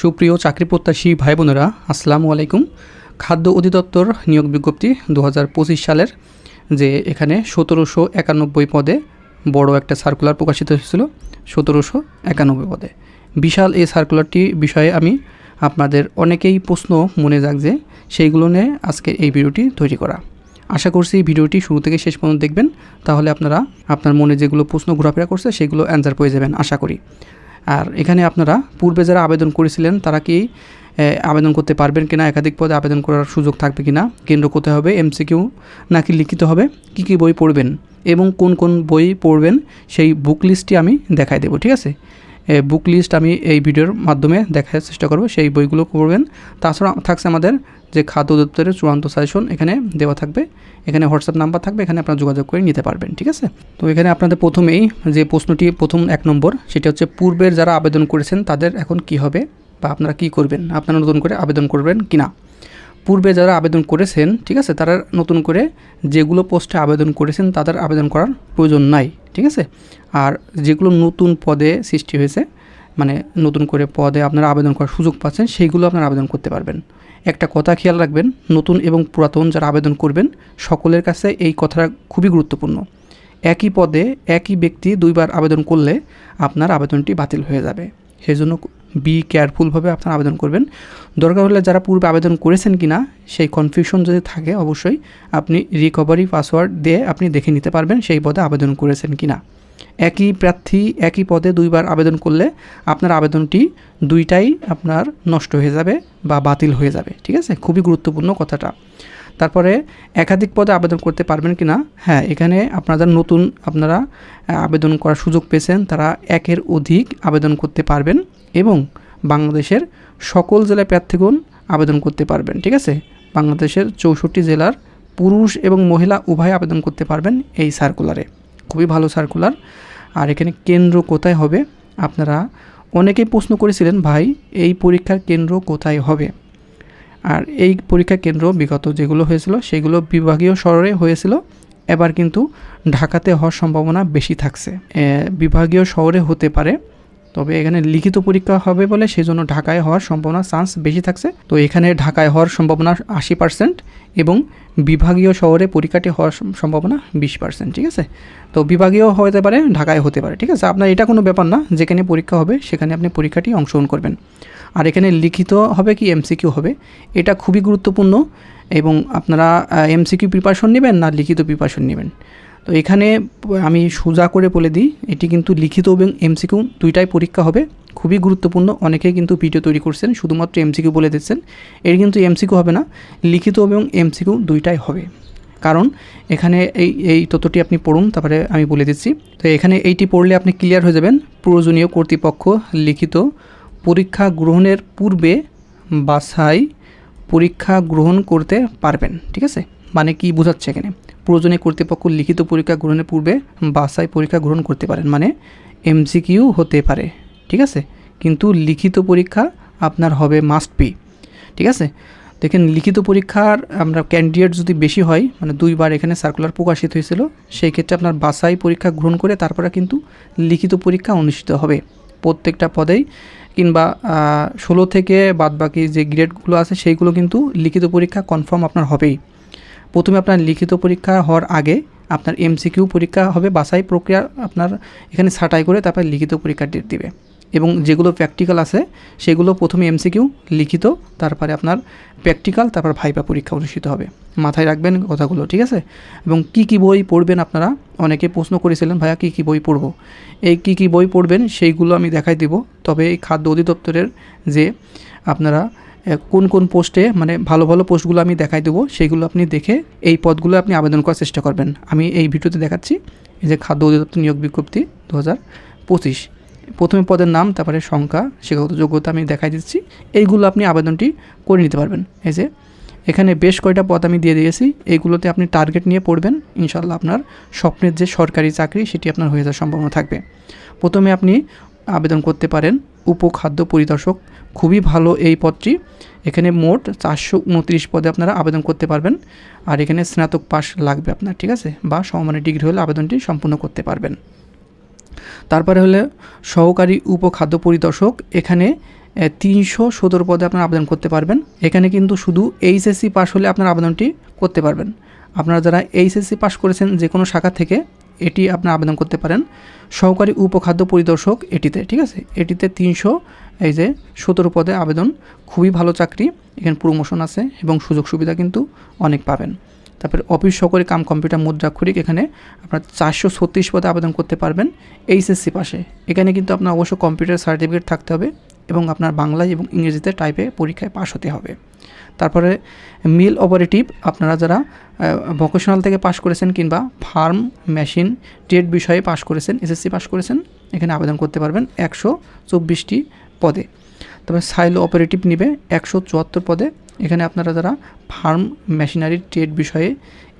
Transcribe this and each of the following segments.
সুপ্রিয় চাকরি প্রত্যাশী ভাই বোনেরা আসসালামু আলাইকুম। খাদ্য অধিদপ্তর নিয়োগ বিজ্ঞপ্তি দু হাজার পঁচিশ সালের যে এখানে সতেরোশো একানব্বই পদে বড় একটা সার্কুলার প্রকাশিত হয়েছিল, সতেরোশো একানব্বই পদে। বিশাল এই সার্কুলারটি বিষয়ে আমি আপনাদের অনেকেই প্রশ্ন মনে জাগছে, সেইগুলো নিয়ে আজকে এই ভিডিওটি তৈরি করা। আশা করছি ভিডিওটি শুরু থেকে শেষ পর্যন্ত দেখবেন, তাহলে আপনারা আপনার মনে যেগুলো প্রশ্ন ঘোরাফেরা করছে, সেগুলো অ্যান্সার পেয়ে যাবেন, আশা করি। আর এখানে আপনারা পূর্বে যারা আবেদন করেছিলেন, তারা কি আবেদন করতে পারবেন কিনা, একাধিক পদে আবেদন করার সুযোগ থাকবে কিনা, কেন্দ্র কোথায় হবে, এমসিকিউ নাকি লিখিত হবে, কি কি বই পড়বেন এবং কোন কোন বই পড়বেন, সেই বুক লিস্টটি আমি দেখাই দেবো, ঠিক আছে? বুক লিস্ট আমি এই ভিডিওর মাধ্যমে দেখার চেষ্টা করব, সেই বইগুলো পড়বেন। তাছাড়া থাকছে আমাদের যে খাদ্য দপ্তরের চূড়ান্ত সাজেশন এখানে দেওয়া থাকবে, এখানে হোয়াটসঅ্যাপ নাম্বার থাকবে, এখানে আপনারা যোগাযোগ করে নিতে পারবেন, ঠিক আছে? তো এখানে আপনাদের প্রথমেই যে প্রশ্নটি প্রথম এক নম্বর, সেটা হচ্ছে পূর্বের যারা আবেদন করেছেন, তাদের এখন কি হবে বা আপনারা কি করবেন? আপনারা নতুন করে আবেদন করবেন কি না পূর্বে যারা আবেদন করেছেন, ঠিক আছে, তারা নতুন করে যেগুলো পোস্টে আবেদন করেছেন, তাদের আবেদন করার প্রয়োজন নাই। ঠিক আছে? আর যেগুলো নতুন পদে সৃষ্টি হয়েছে মানে নতুন করে পদে আপনারা আবেদন করার সুযোগ পাচ্ছেন, সেইগুলো আপনারা আবেদন করতে পারবেন। একটা কথা খেয়াল রাখবেন, নতুন এবং পুরাতন যারা আবেদন করবেন, সকলের কাছে এই কথাটা খুবই গুরুত্বপূর্ণ। একই পদে একই ব্যক্তি দুইবার আবেদন করলে আপনার আবেদনটি বাতিল হয়ে যাবে। সেই জন্য বি কেয়ারফুলভাবে আপনারা আবেদন করবেন। দরকার হলে যারা পূর্বে আবেদন করেছেন কি না সেই কনফিউশন যদি থাকে, অবশ্যই আপনি রিকভারি পাসওয়ার্ড দিয়ে আপনি দেখে নিতে পারবেন সেই পদে আবেদন করেছেন কি না একই প্রার্থী একই পদে দুইবার আবেদন করলে আপনার আবেদনটি দুইটাই আপনার নষ্ট হয়ে যাবে বা বাতিল হয়ে যাবে, ঠিক আছে? খুবই গুরুত্বপূর্ণ কথাটা। তারপরে একাধিক পদে আবেদন করতে পারবেন কি না হ্যাঁ এখানে আপনাদের নতুন আপনারা আবেদন করার সুযোগ পেয়েছেন, তারা একের অধিক আবেদন করতে পারবেন। এবং বাংলাদেশের সকল জেলায় প্রার্থীগণ আবেদন করতে পারবেন, ঠিক আছে? বাংলাদেশের চৌষট্টি জেলার পুরুষ এবং মহিলা উভয় আবেদন করতে পারবেন এই সার্কুলারে খুবই ভালো সার্কুলার আর এখানে কেন্দ্র কোথায় হবে? আপনারা অনেকেই প্রশ্ন করেছিলেন, ভাই, এই পরীক্ষার কেন্দ্র কোথায় হবে? আর এই পরীক্ষা কেন্দ্র বিগত যেগুলো হয়েছিল, সেগুলো বিভাগীয় শহরে হয়েছিল। এবার কিন্তু ঢাকাতে হওয়ার সম্ভাবনা বেশি থাকছে। বিভাগীয় শহরে হতে পারে। তবে এখানে লিখিত পরীক্ষা হবে বলে সেই জন্য ঢাকায় হওয়ার সম্ভাবনা চান্স বেশি থাকছে। তো এখানে ঢাকায় হওয়ার সম্ভাবনা আশি পার্সেন্ট এবং বিভাগীয় শহরে পরীক্ষাটি হওয়ার সম্ভাবনা বিশ পার্সেন্ট ঠিক আছে? তো বিভাগীয় হতে পারে, ঢাকায় হতে পারে, ঠিক আছে? আপনার এটা কোনো ব্যাপার না, যেখানে পরীক্ষা হবে সেখানে আপনি পরীক্ষাটি অংশগ্রহণ করবেন। আর এখানে লিখিত হবে কি এমসিকিউ হবে, এটা খুবই গুরুত্বপূর্ণ এবং আপনারা এমসিকিউ প্রিপারেশন নেবেন না লিখিত প্রিপারেশন নেবেন? তো এখানে আমি সোজা করে বলে দিই, এটি কিন্তু লিখিত এবং এমসিকিউ দুইটাই পরীক্ষা হবে। খুবই গুরুত্বপূর্ণ, অনেকেই কিন্তু ভিডিও তৈরি করছেন, শুধুমাত্র এমসিকিউ বলে দিচ্ছেন। এর কিন্তু এমসিকিউ হবে না, লিখিত এবং এমসিকিউ দুইটাই হবে। কারণ এখানে এই এই তথ্যটি আপনি পড়ুন, তারপরে আমি বলে দিচ্ছি। তো এখানে এইটি পড়লে আপনি ক্লিয়ার হয়ে যাবেন, প্রয়োজনীয় কর্তৃপক্ষ লিখিত পরীক্ষা গ্রহণের পূর্বে বাছাই পরীক্ষা গ্রহণ করতে পারবেন, ঠিক আছে? মানে কি বোঝাচ্ছে এখানে? প্রয়োজনীয় কর্তৃপক্ষ লিখিত পরীক্ষা গ্রহণের পূর্বে বাছাই পরীক্ষা গ্রহণ করতে পারেন মানে এমসিকিউ হতে পারে, ঠিক আছে? কিন্তু লিখিত পরীক্ষা আপনার হবে মাস্ট বি ঠিক আছে? দেখেন, লিখিত পরীক্ষার আমরা ক্যান্ডিডেট যদি বেশি হয় মানে দুইবার এখানে সার্কুলার প্রকাশিত হয়েছিল, সেই ক্ষেত্রে আপনার বাছাই পরীক্ষা গ্রহণ করে তারপরে কিন্তু লিখিত পরীক্ষা অনুষ্ঠিত হবে। প্রত্যেকটা পদেই কিংবা ষোলো থেকে বাদবাকি যে গ্রেডগুলো আছে, সেইগুলো কিন্তু লিখিত পরীক্ষা কনফার্ম আপনার হবেই। প্রথমে আপনার লিখিত পরীক্ষা হওয়ার আগে আপনার এমসিকিউ পরীক্ষা হবে বাসাই প্রক্রিয়া আপনার এখানে ছাঁটাই করে তারপর লিখিত পরীক্ষার ডেট দিবে। এবং যেগুলো প্র্যাকটিক্যাল আছে, সেগুলো প্রথমে এমসিকিউ লিখিত, তারপরে আপনার প্র্যাকটিক্যাল তারপর ভাইবা পরীক্ষা অনুষ্ঠিত হবে। মাথায় রাখবেন কথাগুলো, ঠিক আছে? এবং কি কি বই পড়বেন আপনারা? অনেকে প্রশ্ন করেছিলেন, ভাইয়া, কী কী বই পড়ব? এই কী কী বই পড়বেন, সেইগুলো আমি দেখাই দিব। তবে এই খাদ্য অধিদপ্তরের যে আপনারা কোন কোন পোস্টে মানে ভালো ভালো পোস্টগুলো আমি দেখাই দেবো, সেইগুলো আপনি দেখে এই পদগুলো আপনি আবেদন করার চেষ্টা করবেন। আমি এই ভিডিওতে দেখাচ্ছি, এই যে খাদ্য অধিদপ্তর নিয়োগ বিজ্ঞপ্তি দু হাজার পঁচিশ। প্রথমে পদের নাম, তারপরে সংখ্যা, শিক্ষাগত যোগ্যতা আমি দেখাই দিচ্ছি। এইগুলো আপনি আবেদনটি করে নিতে পারবেন। এই যে, এখানে বেশ কয়টা পদ আমি দিয়ে দিয়েছি। এইগুলোতে আপনি টার্গেট নিয়ে পড়বেন। ইনশাল্লাহ আপনার স্বপ্নের যে সরকারি চাকরি, সেটি আপনার হয়ে যাওয়ার সম্ভাবনা থাকবে। প্রথমে আপনি আবেদন করতে পারেন উপখাদ্য পরিদর্শক। খুবই ভালো এই পদটি। এখানে মোট চারশো উনত্রিশ পদে আপনারা আবেদন করতে পারবেন। আর এখানে স্নাতক পাস লাগবে আপনার, ঠিক আছে? বা সমমানের ডিগ্রি হলে আবেদনটি সম্পূর্ণ করতে পারবেন। তারপরে হলে সহকারী উপখাদ্য পরিদর্শক, এখানে তিনশো সতেরো পদে আপনারা আবেদন করতে পারবেন। এখানে কিন্তু শুধু এইচএসসি পাস হলে আপনার আবেদনটি করতে পারবেন। আপনারা যারা এইচএসসি পাস করেছেন যে কোনো শাখা থেকে, এটি আপনার আবেদন করতে পারেন। সহকারী উপখাদ্য পরিদর্শক এটিতে, ঠিক আছে? এটিতে তিনশো, এই যে, সতেরো পদে আবেদন। খুবই ভালো চাকরি। এখানে প্রমোশন আছে এবং সুযোগ সুবিধা কিন্তু অনেক পাবেন। তারপরে অফিস সহকারী কাম কম্পিউটার মুদ্রা মুদ্রাক্ষরিক এখানে আপনার চারশো ছত্রিশ পদে আবেদন করতে পারবেন এইচএসসি পাশে। এখানে কিন্তু আপনার অবশ্য কম্পিউটার সার্টিফিকেট থাকতে হবে এবং আপনার বাংলায় এবং ইংরেজিতে টাইপে পরীক্ষায় পাশ হতে হবে। তারপরে মিল অপারেটিভ আপনারা যারা ভোকেশনাল থেকে পাশ করেছেন কিংবা ফার্ম মেশিন ট্রেড বিষয়ে পাশ করেছেন এসএসসি পাশ করেছেন, এখানে আবেদন করতে পারবেন একশো চব্বিশটি পদে। তারপরে সাইলো অপারেটিভ নিবে একশো চুয়াত্তর পদে এখানে আপনারা যারা ফার্ম মেশিনারি ট্রেড বিষয়ে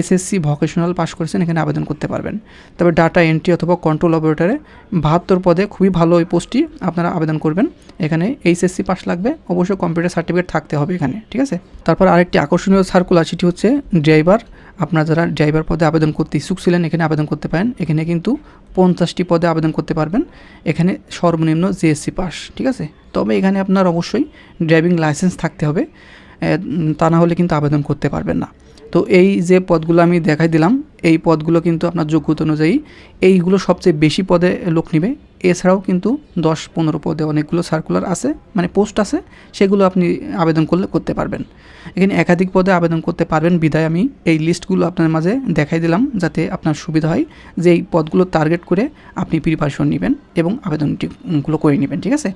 এসএসসি ভোকেশনাল পাস করেছেন, এখানে আবেদন করতে পারবেন। তবে ডাটা এন্ট্রি অথবা কন্ট্রোল অপারেটরে বাহাত্তর পদে খুবই ভালো ওই পোস্টটি আপনারা আবেদন করবেন। এখানে এইচএসসি পাস লাগবে, অবশ্যই কম্পিউটার সার্টিফিকেট থাকতে হবে এখানে, ঠিক আছে? তারপর আরেকটি আকর্ষণীয় সার্কুলার সেটি হচ্ছে ড্রাইভার আপনারা যারা ড্রাইভার পদে আবেদন করতে ইচ্ছুক ছিলেন, এখানে আবেদন করতে পারেন। এখানে কিন্তু পঞ্চাশটি পদে আবেদন করতে পারবেন। এখানে সর্বনিম্ন জিএসসি পাস ঠিক আছে? তবে এখানে আপনার অবশ্যই ড্রাইভিং লাইসেন্স থাকতে হবে। তা না হলে কিন্তু আবেদন করতে পারবেন না। তো এই যে পদগুলো আমি দেখাই দিলাম, এই পদগুলো কিন্তু আপনার যোগ্যতা অনুযায়ী এইগুলো সবচেয়ে বেশি পদে লোক নেবে। এছাড়াও কিন্তু দশ পনেরো পদে অনেকগুলো সার্কুলার আছে মানে পোস্ট আছে, সেগুলো আপনি আবেদন করলে করতে পারবেন। এখানে একাধিক পদে আবেদন করতে পারবেন বিধায় আমি। এই লিস্টগুলো আপনার মাঝে দেখাই দিলাম যাতে আপনার সুবিধা হয় যে এই পদগুলো টার্গেট করে আপনি প্রিপারেশন নেবেন এবং আবেদনটিগুলো করে নেবেন, ঠিক আছে?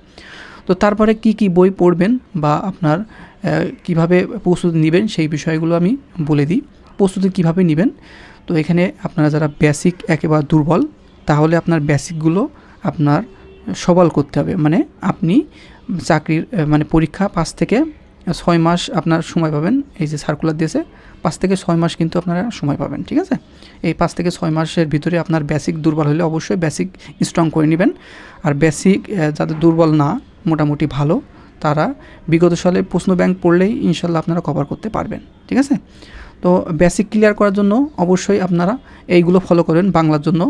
তো তারপরে কি কি বই পড়বেন বা আপনার কীভাবে প্রস্তুতি নেবেন সেই বিষয়গুলো আমি বলে দিই। প্রস্তুতি কীভাবে নেবেন? তো এখানে আপনারা যারা বেসিক একেবারে দুর্বল, তাহলে আপনার বেসিকগুলো আপনার সবল করতে হবে। মানে আপনি চাকরির মানে পরীক্ষা পাঁচ থেকে ছয় মাস আপনার সময় পাবেন। এই যে সার্কুলার দিয়েছে, পাঁচ থেকে ছয় মাস কিন্তু আপনারা সময় পাবেন, ঠিক আছে? এই পাঁচ থেকে ছয় মাসের ভিতরে আপনার বেসিক দুর্বল হলে অবশ্যই বেসিক স্ট্রং করে নেবেন। আর বেসিক যাদের দুর্বল না, মোটামুটি ভালো তারা বিগত সালে প্রশ্ন ব্যাংক পড়লেই ইনশাল্লাহ আপনারা কভার করতে পারবেন, ঠিক আছে? তো বেসিক ক্লিয়ার করার জন্য অবশ্যই আপনারা এইগুলো ফলো করেন বাংলার জন্য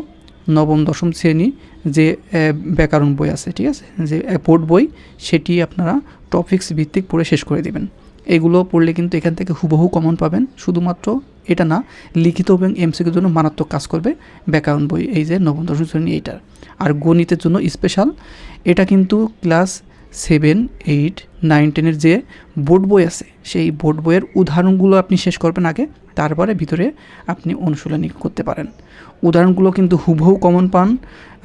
নবম, দশম শ্রেণি যে ব্যাকরণ বই আছে, ঠিক আছে? যে বোর্ড বই, সেটি আপনারা টপিক্স ভিত্তিক পড়ে শেষ করে দেবেন। এগুলো পড়লে কিন্তু এখান থেকে হুবহু কমন পাবেন। শুধুমাত্র এটা না, লিখিত এবং এমসিকির জন্য মারাত্মক কাজ করবে ব্যাকরণ বই, এই যে নবম, দশম শ্রেণি এইটার। আর গণিতের জন্য স্পেশাল এটা কিন্তু ক্লাস সেভেন এইট নাইন টেনের যে বোর্ড বই আছে, সেই বোর্ড বইয়ের উদাহরণগুলো আপনি শেষ করবেন আগে, তারপরে ভিতরে আপনি অনুশীলনী করতে পারেন। উদাহরণগুলো কিন্তু হুবহু কমন পান,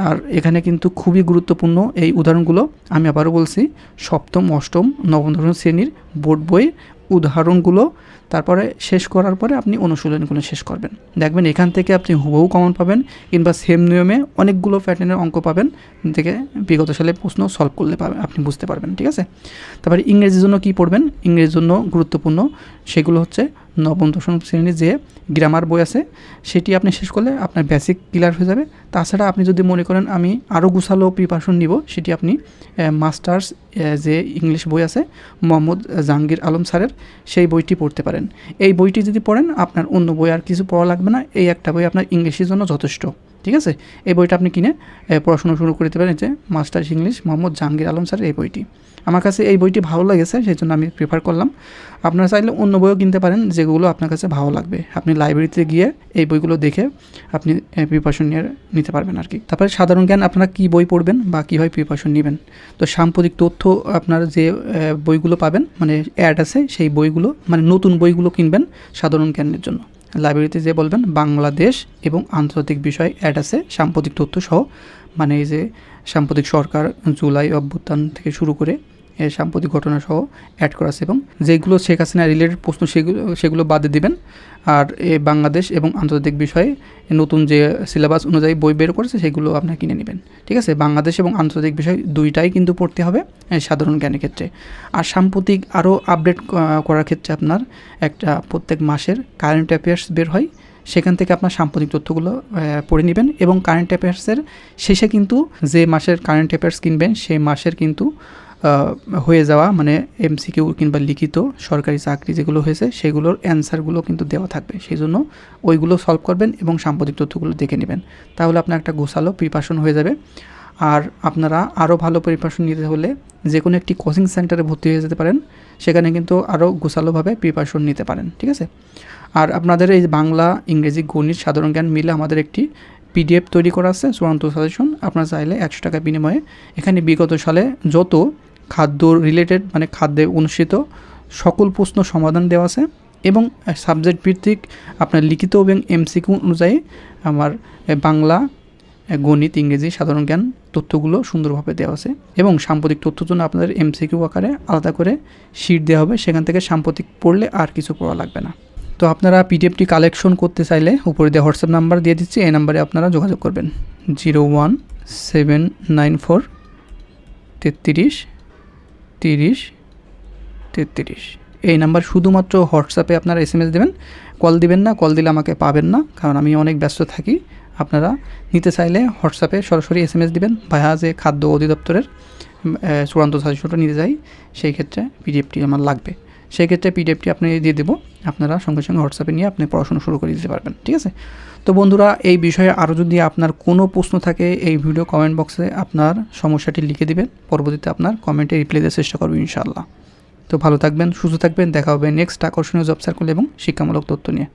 আর এখানে কিন্তু খুবই গুরুত্বপূর্ণ এই উদাহরণগুলো। আমি আবারও বলছি, সপ্তম, অষ্টম, নবম শ্রেণির বোর্ড বই উদাহরণগুলো তারপরে শেষ করার পরে আপনি অনুশীলনগুলো শেষ করবেন। দেখবেন এখান থেকে আপনি হুবহু কমন পাবেন কিংবা সেম নিয়মে অনেকগুলো প্যাটার্নের অঙ্ক পাবেন থেকে বিগত সালে প্রশ্ন সলভ করলে পাবেন আপনি বুঝতে পারবেন, ঠিক আছে? তারপরে ইংরেজির জন্য কী পড়বেন? ইংরেজির জন্য গুরুত্বপূর্ণ সেগুলো হচ্ছে নবম, দশম শ্রেণির যে গ্রামার বই আছে, সেটি আপনি শেষ করলে আপনার বেসিক ক্লিয়ার হয়ে যাবে। তাছাড়া আপনি যদি মনে করেন আমি আরও গুছালো প্রিপারেশন নিব, সেটি আপনি মাস্টার্স যে ইংলিশ বই আছে, মোহাম্মদ জাহাঙ্গীর আলম স্যারের, সেই বইটি পড়তে পারেন। এই বইটি যদি পড়েন, আপনার অন্য বই আর কিছু পড়া লাগবে না। এই একটা বই আপনার ইংলিশের জন্য যথেষ্ট। ঠিক আছে? এই বইটা আপনি কিনে পড়াশোনা শুরু করতে পারেন যে মাস্টার্স ইংলিশ মোহাম্মদ জাহাঙ্গীর আলম স্যারের এই বইটি। আমার কাছে এই বইটি ভালো লেগেছে, সেই জন্য আমি প্রেফার করলাম। আপনারা চাইলে অন্য বইও কিনতে পারেন, যেগুলো আপনার কাছে ভালো লাগবে। আপনি লাইব্রেরিতে গিয়ে এই বইগুলো দেখে আপনি প্রিপারেশন নিয়ে নিতে পারবেন আর কি তারপরে সাধারণ জ্ঞান, আপনারা কী বই পড়বেন বা কীভাবে প্রিপারেশন নেবেন? তো সাম্প্রতিক তথ্য আপনার যে বইগুলো পাবেন মানে অ্যাড আছে, সেই বইগুলো মানে নতুন বইগুলো কিনবেন সাধারণ জ্ঞানের জন্য। লাইব্রেরিতে যে বলবেন, বাংলাদেশ এবং আন্তর্জাতিক বিষয় অ্যাড আছে, সাম্প্রতিক তথ্য সহ মানে এই যে সাম্প্রতিক সরকার জুলাই অভ্যুত্থান থেকে শুরু করে সাম্প্রতিক ঘটনা সহ অ্যাড করা আছে এবং যেগুলো শেখ হাসিনা রিলেটেড প্রশ্ন সেগুলো সেগুলো বাদে দিবেন। আর এ বাংলাদেশ এবং আন্তর্জাতিক বিষয়ে নতুন যে সিলেবাস অনুযায়ী বই বের করেছে সেগুলো আপনার কিনে নেবেন। ঠিক আছে? বাংলাদেশ এবং আন্তর্জাতিক বিষয় দুইটাই কিন্তু পড়তে হবে সাধারণ জ্ঞানের ক্ষেত্রে। আর সাম্প্রতিক আরও আপডেট করার ক্ষেত্রে আপনার একটা প্রত্যেক মাসের কারেন্ট অ্যাফেয়ার্স বের হয়। সেখান থেকে আপনার সাম্প্রতিক তথ্যগুলো পড়ে নেবেন এবং কারেন্ট অ্যাফেয়ার্সের শেষে কিন্তু যে মাসের কারেন্ট অ্যাফেয়ার্স কিনবেন, সেই মাসের কিন্তু হয়ে যাওয়া মানে এমসিকিউ কিংবা লিখিত সরকারি চাকরি যেগুলো হয়েছে, সেগুলোর অ্যান্সারগুলো কিন্তু দেওয়া থাকবে। সেই জন্য ওইগুলো সলভ করবেন এবং সাম্প্রতিক তথ্যগুলো দেখে নেবেন। তাহলে আপনার একটা গোছালো প্রিপারেশন হয়ে যাবে। আর আপনারা আরও ভালো প্রিপারেশন নিতে হলে যে কোনো একটি কোচিং সেন্টারে ভর্তি হয়ে যেতে পারেন। সেখানে কিন্তু আরও গোছালোভাবে প্রিপারেশন নিতে পারেন, ঠিক আছে? আর আপনাদের এই বাংলা, ইংরেজি, গণিত, সাধারণ জ্ঞান মিলে আমাদের একটি পিডিএফ তৈরি করা আছে, চূড়ান্ত সাজেশন আপনারা চাইলে একশো টাকা বিনিময়ে এখানে বিগত সালে যত খাদ্য রিলেটেড মানে খাদ্যে অনুষ্ঠিত সকল প্রশ্ন সমাধান দেওয়া আছে এবং সাবজেক্ট ভিত্তিক আপনার লিখিত এবং এমসিকিউ অনুযায়ী আমার বাংলা গণিত, ইংরেজি, সাধারণ জ্ঞান তথ্যগুলো সুন্দরভাবে দেওয়া আছে এবং সাম্প্রতিক তথ্যের জন্য আপনাদের এমসিকিউ আকারে আলাদা করে শিট দেওয়া হবে। সেখান থেকে সাম্প্রতিক পড়লে আর কিছু পড়া লাগবে না। তো আপনারা পিডিএফটি কালেকশন করতে চাইলে উপরে দিয়ে হোয়াটসঅ্যাপ নাম্বার দিয়ে দিচ্ছি, এই নাম্বারে আপনারা যোগাযোগ করবেন। Zero one seven nine four তেত্রিশ তিরিশ, তেত্রিশ। এই নাম্বার শুধুমাত্র হোয়াটসঅ্যাপে আপনারা এস এম এস দেবেন। কল দিবেন না, কল দিলে আমাকে পাবেন না, কারণ আমি অনেক ব্যস্ত থাকি। আপনারা নিতে চাইলে হোয়াটসঅ্যাপে সরাসরি এস এম এস দেবেন। ভায়া যে খাদ্য অধিদপ্তরের চূড়ান্ত সাজেশনটা নিতে যাই সেই ক্ষেত্রে পিডিএফটি আমার লাগবে। সেই ক্ষেত্রে পিডিএফটি আপনি দিয়ে দেবো। আপনারা সঙ্গে সঙ্গে হোয়াটসঅ্যাপে নিয়ে আপনি পড়াশোনা শুরু করে দিতে পারবেন, ঠিক আছে? তো বন্ধুরা, এই বিষয়ে আরও যদি আপনার কোনো প্রশ্ন থাকে, এই ভিডিও কমেন্ট বক্সে আপনার সমস্যাটি লিখে দিবেন। পরবর্তীতে আপনার কমেন্টে রিপ্লাই দেওয়ার চেষ্টা করব ইনশাআল্লাহ। তো ভালো থাকবেন, সুস্থ থাকবেন। দেখা হবে নেক্সট আকর্ষণীয় জব সার্কুল এবং শিক্ষামূলক তথ্য নিয়ে।